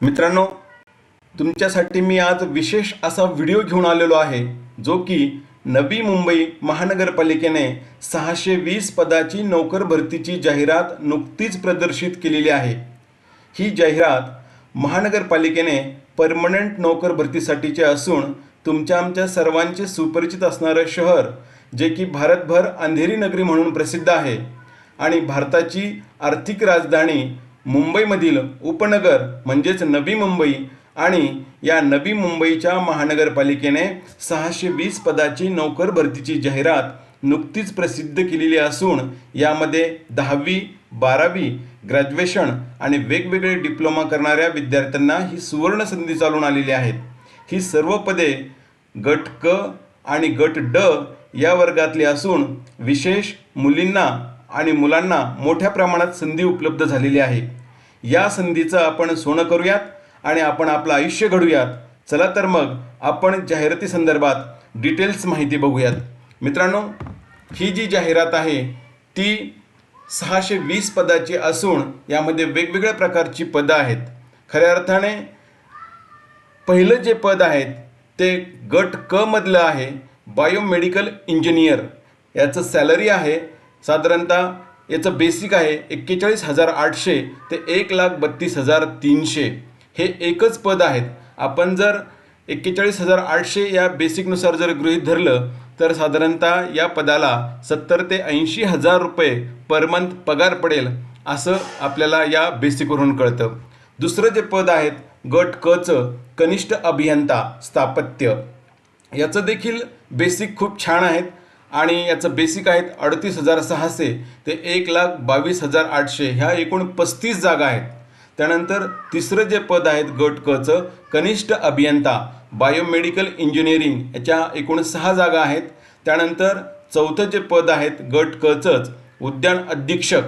मित्रांनो तुमच्यासाठी मी आज विशेष असा व्हिडिओ घेऊन आलेलो आहे जो की नवी मुंबई महानगरपालिकेने सहाशे वीस पदाची नोकर भरतीची जाहिरात नुकतीच प्रदर्शित केलेली आहे. ही जाहिरात महानगरपालिकेने परमनंट नोकर भरतीसाठीचे असून तुमच्या आमच्या सर्वांचे सुपरिचित असणारं शहर जे की भारतभर अंधेरी नगरी म्हणून प्रसिद्ध आहे आणि भारताची आर्थिक राजधानी मुंबईमधील उपनगर म्हणजेच नवी मुंबई आणि या नवी मुंबईच्या महानगरपालिकेने सहाशे वीस पदाची नोकर भरतीची जाहिरात नुकतीच प्रसिद्ध केलेली असून यामध्ये दहावी बारावी ग्रॅज्युएशन आणि वेगवेगळे डिप्लोमा करणाऱ्या विद्यार्थ्यांना ही सुवर्ण संधी चालून आलेली आहेत. ही सर्व पदे गट क आणि गट ड या वर्गातली असून विशेष मुलींना आणि मुलांना मोठ्या प्रमाणात संधी उपलब्ध झालेली आहे. या संधीचं आपण सोनं करूयात आणि आपण आपलं आयुष्य घडूयात चला तर मग आपण जाहिराती संदर्भात डिटेल्स माहिती बघूयात. मित्रांनो ही जी जाहिरात आहे ती सहाशे वीस पदाची असून यामध्ये वेगवेगळ्या प्रकारची पदं आहेत. खऱ्या अर्थाने पहिलं जे पद आहेत ते गट क मधलं आहे बायोमेडिकल इंजिनियर. याचं सॅलरी आहे साधारणतः याचं बेसिक आहे एक्केचाळीस हजार आठशे ते एक लाख बत्तीस हजार तीनशे. हे एकच पद आहेत. आपण जर एक्केचाळीस हजार आठशे या बेसिकनुसार जर गृहीत धरलं तर साधारणतः या पदाला सत्तर ते ऐंशी हजार रुपये पर मंथ पगार पडेल असं आपल्याला या बेसिकवरून कळतं. दुसरं जे पद आहेत गट कचं कनिष्ठ अभियंता स्थापत्य. याचं देखील बेसिक खूप छान आहेत. आणि याचं बेसिक आहेत अडतीस हजार सहाशे ते एक लाख बावीस हजार आठशे. ह्या एकूण पस्तीस जागा आहेत. त्यानंतर तिसरं जे पद आहेत गट कचं कनिष्ठ अभियंता बायोमेडिकल इंजिनिअरिंग याच्या एकूण सहा जागा आहेत. त्यानंतर चौथं जे पद आहेत गट कचंच उद्यान अधीक्षक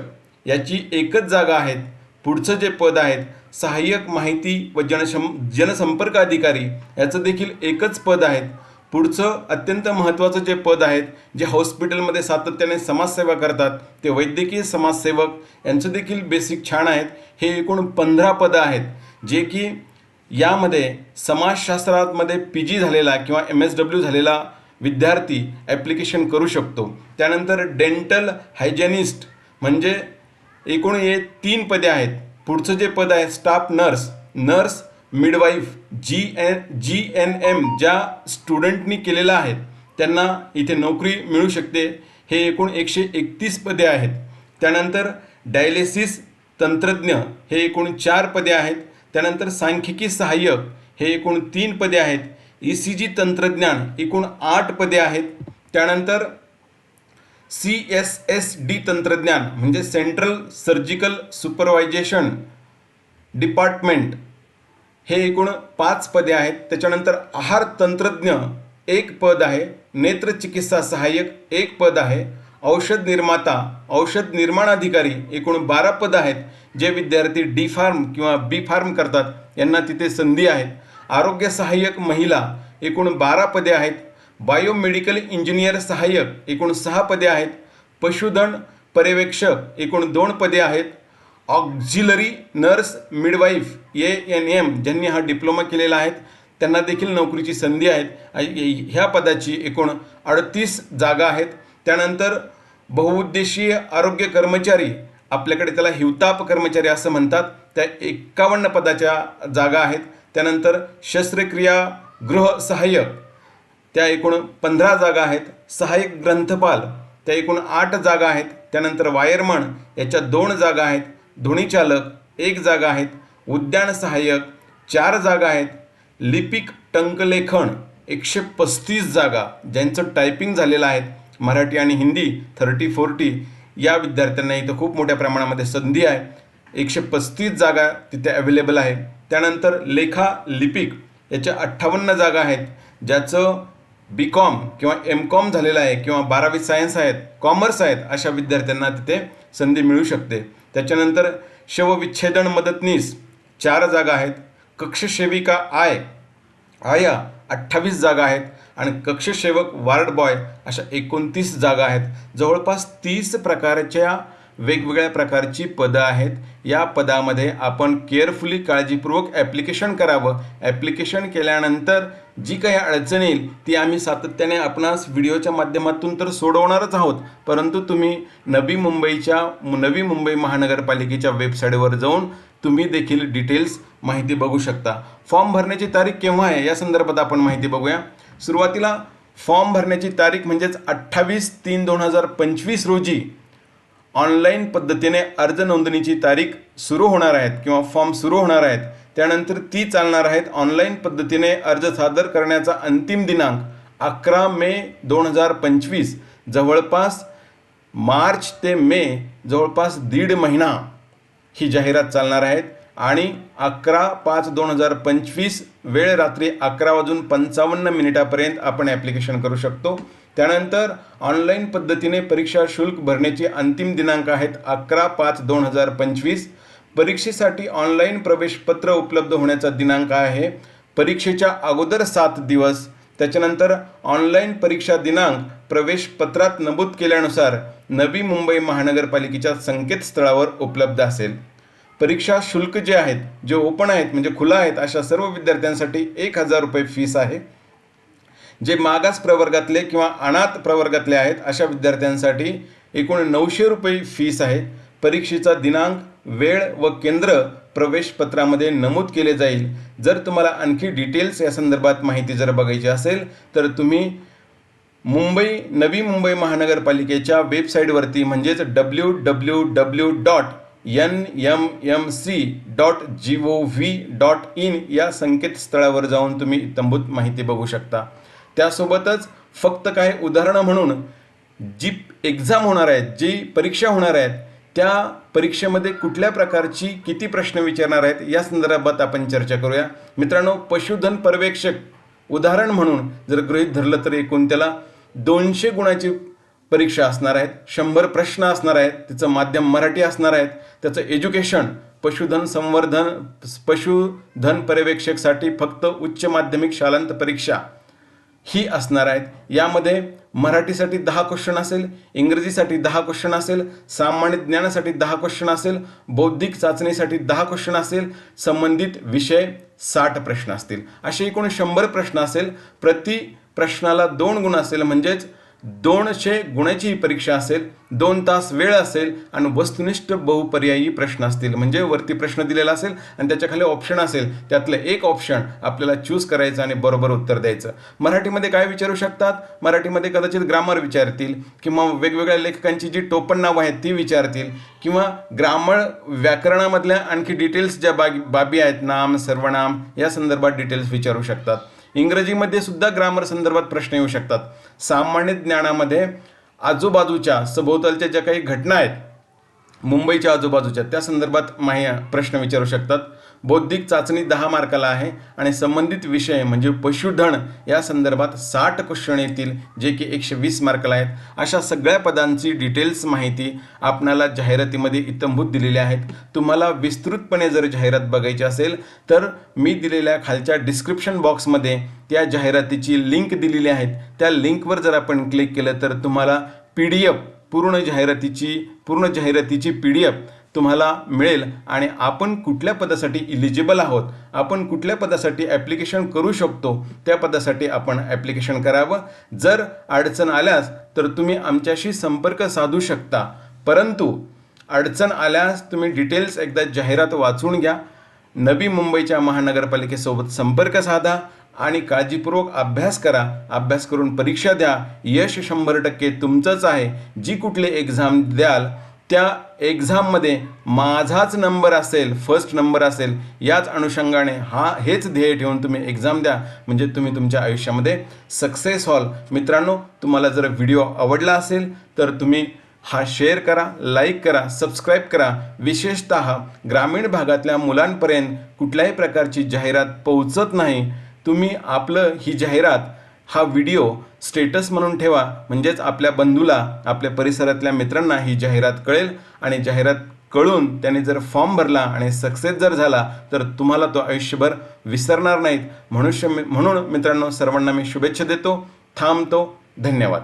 याची एकच जागा आहेत. पुढचं जे पद आहेत सहाय्यक माहिती व जनशं जनसंपर्क अधिकारी याचं देखील एकच पद आहेत. पुढचं अत्यंत महत्त्वाचं जे पद आहेत जे हॉस्पिटलमध्ये सातत्याने समाजसेवा करतात ते वैद्यकीय समाजसेवक यांचं देखील बेसिक छान आहेत. हे एकूण पंधरा पदं आहेत जे की यामध्ये समाजशास्त्रामध्ये पी जी झालेला किंवा एम एस डब्ल्यू झालेला विद्यार्थी ॲप्लिकेशन करू शकतो. त्यानंतर डेंटल हायजेनिस्ट म्हणजे एकूण हे तीन पदे आहेत. पुढचं जे पद आहे staff nurse nurse midwife G N G N M ज्या स्टुडंटनी केलेलं आहेत त्यांना इथे नोकरी मिळू शकते. हे एकूण एकशे एकतीस पदे आहेत. त्यानंतर डायलिसिस तंत्रज्ञ हे एकूण चार पदे आहेत. त्यानंतर सांख्यिकी सहाय्यक हे एकूण तीन पदे आहेत. ई सी जी तंत्रज्ञान एकूण आठ पदे आहेत. त्यानंतर सी एस एस डी तंत्रज्ञान म्हणजे सेंट्रल सर्जिकल सुपरवायझेशन डिपार्टमेंट हे एकूण पाच पदे आहेत. त्याच्यानंतर आहार तंत्रज्ञ एक पद आहे. नेत्रचिकित्सा सहाय्यक एक पद आहे. औषध निर्माता औषध निर्माण अधिकारी एकूण बारा पद आहेत. जे विद्यार्थी डी फार्म किंवा बी फार्म करतात. यांना तिथे संधी आहेत. आरोग्य सहाय्यक महिला एकूण बारा पदे आहेत. बायोमेडिकल इंजिनियर सहाय्यक एकूण सहा पदे आहेत. पशुधन पर्यवेक्षक एकूण दोन पदे आहेत. Auxiliary nurse midwife A N M ज्यांनी हा डिप्लोमा केलेला आहे त्यांना देखील नोकरीची संधी आहेत. ह्या पदाची एकूण अडतीस जागा आहेत. त्यानंतर बहुउद्देशीय आरोग्य कर्मचारी आपल्याकडे त्याला हिवताप कर्मचारी असं म्हणतात. त्या एकावन्न पदाच्या जागा आहेत. त्यानंतर शस्त्रक्रिया गृह सहाय्यक त्या एकूण पंधरा जागा आहेत. सहाय्यक ग्रंथपाल त्या एकूण आठ जागा आहेत. त्यानंतर वायरमन याच्या दोन जागा आहेत. ध्वनीचालक एक जागा आहेत. उद्यान सहाय्यक चार जागा आहेत. लिपिक टंकलेखन एकशे पस्तीस जागा ज्यांचं टायपिंग झालेलं आहे. मराठी आणि हिंदी थर्टी फोर्टी या विद्यार्थ्यांना इथं खूप मोठ्या प्रमाणामध्ये संधी आहे. एकशे पस्तीस जागा तिथे अवेलेबल आहे. त्यानंतर लेखा लिपिक याच्या अठ्ठावन्न जागा आहेत. ज्याचं बी कॉम किंवा एम कॉम झालेलं आहे किंवा बारावी सायन्स आहेत कॉमर्स आहेत अशा विद्यार्थ्यांना तिथे संधी मिळू शकते. त्याच्यानंतर शवविच्छेदन मदतनीस चार जागा आहेत. कक्षसेविका आय आया अठ्ठावीस जागा आहेत आणि कक्षसेवक वार्ड बॉय अशा एकोणतीस जागा आहेत. जवळपास तीस प्रकारच्या वेगवेगळ्या प्रकारची पदं आहेत. या पदामध्ये आपण केअरफुली काळजीपूर्वक ॲप्लिकेशन करावं. ॲप्लिकेशन केल्यानंतर जी काही अडचण येईल ती आम्ही सातत्याने आपणास व्हिडिओच्या माध्यमातून तर सोडवणारच आहोत. परंतु तुम्ही नवी मुंबईच्या नवी मुंबई महानगरपालिकेच्या वेबसाईटवर जाऊन तुम्ही देखील डिटेल्स माहिती बघू शकता. फॉर्म भरण्याची तारीख केव्हा आहे या संदर्भात आपण माहिती बघूया. सुरुवातीला फॉर्म भरण्याची तारीख म्हणजेच अठ्ठावीस तीन दोन हजार पंचवीस रोजी ऑनलाईन पद्धतीने अर्ज नोंदणीची तारीख सुरू होणार आहेत किंवा फॉर्म सुरू होणार आहेत. त्यानंतर ती चालणार आहेत ऑनलाईन पद्धतीने अर्ज सादर करण्याचा अंतिम दिनांक अकरा मे दोन हजार पंचवीस जवळपास मार्च ते मे जवळपास दीड महिना ही जाहिरात चालणार आहेत. आणि अकरा पाच दोन हजार पंचवीस वेळ रात्री अकरा वाजून पंचावन्न मिनिटापर्यंत आपण ॲप्लिकेशन करू शकतो. त्यानंतर ऑनलाईन पद्धतीने परीक्षा शुल्क भरण्याचे अंतिम दिनांक आहेत अकरा पाच दोन हजार पंचवीस परीक्षेसाठी ऑनलाईन प्रवेशपत्र उपलब्ध होण्याचा दिनांक आहे. परीक्षेच्या अगोदर सात दिवस त्याच्यानंतर ऑनलाईन परीक्षा दिनांक प्रवेशपत्रात नमूद केल्यानुसार नवी मुंबई महानगरपालिकेच्या संकेतस्थळावर उपलब्ध असेल. परीक्षा शुल्क जे आहेत जे ओपन आहेत म्हणजे खुला आहेत अशा सर्व विद्यार्थ्यांसाठी एक हजार रुपये फीस आहे. जे मागास प्रवर्गातले किंवा अनाथ प्रवर्गातले आहेत अशा विद्यार्थ्यांसाठी एकूण नऊशे रुपये फीस आहे. परीक्षेचा दिनांक वेळ व केंद्र प्रवेशपत्रामध्ये नमूद केले जाईल. जर तुम्हाला आणखी डिटेल्स या संदर्भात माहिती जर बघायची असेल तर तुम्ही मुंबई नवी मुंबई महानगरपालिकेच्या वेबसाईटवरती म्हणजेच W W W dot N M M C dot G O V dot in या संकेतस्थळावर जाऊन तुम्ही इत्तंभूत माहिती बघू शकता. त्यासोबतच फक्त काही उदाहरणं म्हणून जी एक्झाम होणार आहेत जी परीक्षा होणार आहेत त्या परीक्षेमध्ये कुठल्या प्रकारची किती प्रश्न विचारणार आहेत या संदर्भात आपण चर्चा करूया. मित्रांनो पशुधन पर्यवेक्षक उदाहरण म्हणून जर गृहीत धरलं तर एकूण त्याला दोनशे गुणाची परीक्षा असणार आहेत शंभर प्रश्न असणार आहेत त्याचं माध्यम मराठी असणार आहेत त्याचं एज्युकेशन पशुधन संवर्धन पशुधन पर्यवेक्षकसाठी फक्त उच्च माध्यमिक शालांत परीक्षा ही असणार आहेत. यामध्ये मराठीसाठी दहा क्वेश्चन असेल इंग्रजीसाठी दहा क्वेश्चन असेल सामान्य ज्ञानासाठी दहा क्वेश्चन असेल बौद्धिक चाचणीसाठी दहा क्वेश्चन असेल संबंधित विषय साठ प्रश्न असतील. असे एकूण शंभर प्रश्न असेल. प्रति प्रश्नाला दोन गुण असेल म्हणजेच दोनशे गुणाची ही परीक्षा असेल दोन तास वेळ असेल आणि वस्तुनिष्ठ बहुपर्यायी प्रश्न असतील. म्हणजे वरती प्रश्न दिलेला असेल आणि त्याच्याखाली ऑप्शन असेल. त्यातलं एक ऑप्शन आपल्याला चूज करायचं आणि बरोबर उत्तर द्यायचं. मराठीमध्ये काय विचारू शकतात? मराठीमध्ये कदाचित ग्रामर विचारतील किंवा वेगवेगळ्या लेखकांची जी टोपण नावं आहेत ती विचारतील. किंवा ग्रामर व्याकरणामधल्या आणखी डिटेल्स ज्या बाबी आहेत नाम सर्वनाम या संदर्भात डिटेल्स विचारू शकतात. इंग्रजीमध्ये सुद्धा ग्रामर संदर्भात प्रश्न येऊ शकतात. सामान्य ज्ञानामध्ये आजूबाजूच्या सभोवतालच्या ज्या काही घटना आहेत मुंबईच्या आजूबाजूच्या त्या संदर्भात माही प्रश्न विचारू शकतात. बौद्धिक चाचणी दहा मार्काला आहे आणि संबंधित विषय म्हणजे पशुधन या संदर्भात साठ क्वेश्चन येतील जे की एकशे वीस मार्काला आहेत. अशा सगळ्या पदांची डिटेल्स माहिती आपणाला जाहिरातीमध्ये इतंभूत दिलेली आहेत. तुम्हाला विस्तृतपणे जर जाहिरात बघायची असेल तर मी दिलेल्या खालच्या डिस्क्रिप्शन बॉक्समध्ये त्या जाहिरातीची लिंक दिलेली आहेत. त्या लिंकवर जर आपण क्लिक केलं तर तुम्हाला पी डी एफ पूर्ण जाहिरातीची पूर्ण जाहिरातीची पी डी एफ तुम्हाला मिळेल. आणि आपण कुठल्या पदासाठी इलिजिबल आहोत? आपण कुठल्या पदासाठी ॲप्लिकेशन करू शकतो? त्या पदासाठी आपण ॲप्लिकेशन करावं. जर अडचण आल्यास तर तुम्ही आमच्याशी संपर्क साधू शकता. परंतु अडचण आल्यास तुम्ही डिटेल्स एकदा जाहिरात वाचून घ्या. नवी मुंबईच्या महानगरपालिकेसोबत संपर्क साधा आणि काळजीपूर्वक अभ्यास करा. अभ्यास करून परीक्षा द्या. यश शंभर टक्के तुमचंच आहे. जी कुठली एक्झाम द्याल त्या एक्झाममध्ये माझाच नंबर असेल फर्स्ट नंबर असेल याच अनुषंगाने हा हेच ध्येय ठेवून तुम्ही एक्झाम द्या. म्हणजे तुम्ही तुमच्या आयुष्यामध्ये सक्सेस व्हाल. मित्रांनो तुम्हाला जर व्हिडिओ आवडला असेल तर तुम्ही हा शेअर करा लाईक करा सबस्क्राईब करा. विशेषत ग्रामीण भागातल्या मुलांपर्यंत कुठल्याही प्रकारची जाहिरात पोहोचत नाही. तुम्ही आपलं ही जाहिरात हा व्हिडिओ स्टेटस म्हणून ठेवा. म्हणजेच आपल्या बंधूला आपल्या परिसरातल्या मित्रांना ही जाहिरात कळेल आणि जाहिरात कळून त्याने जर फॉर्म भरला आणि सक्सेस जर झाला तर तुम्हाला तो आयुष्यभर विसरणार नाहीत. मनुष्य म्हणून मित्रांनो सर्वांना मी शुभेच्छा देतो. थांबतो. धन्यवाद.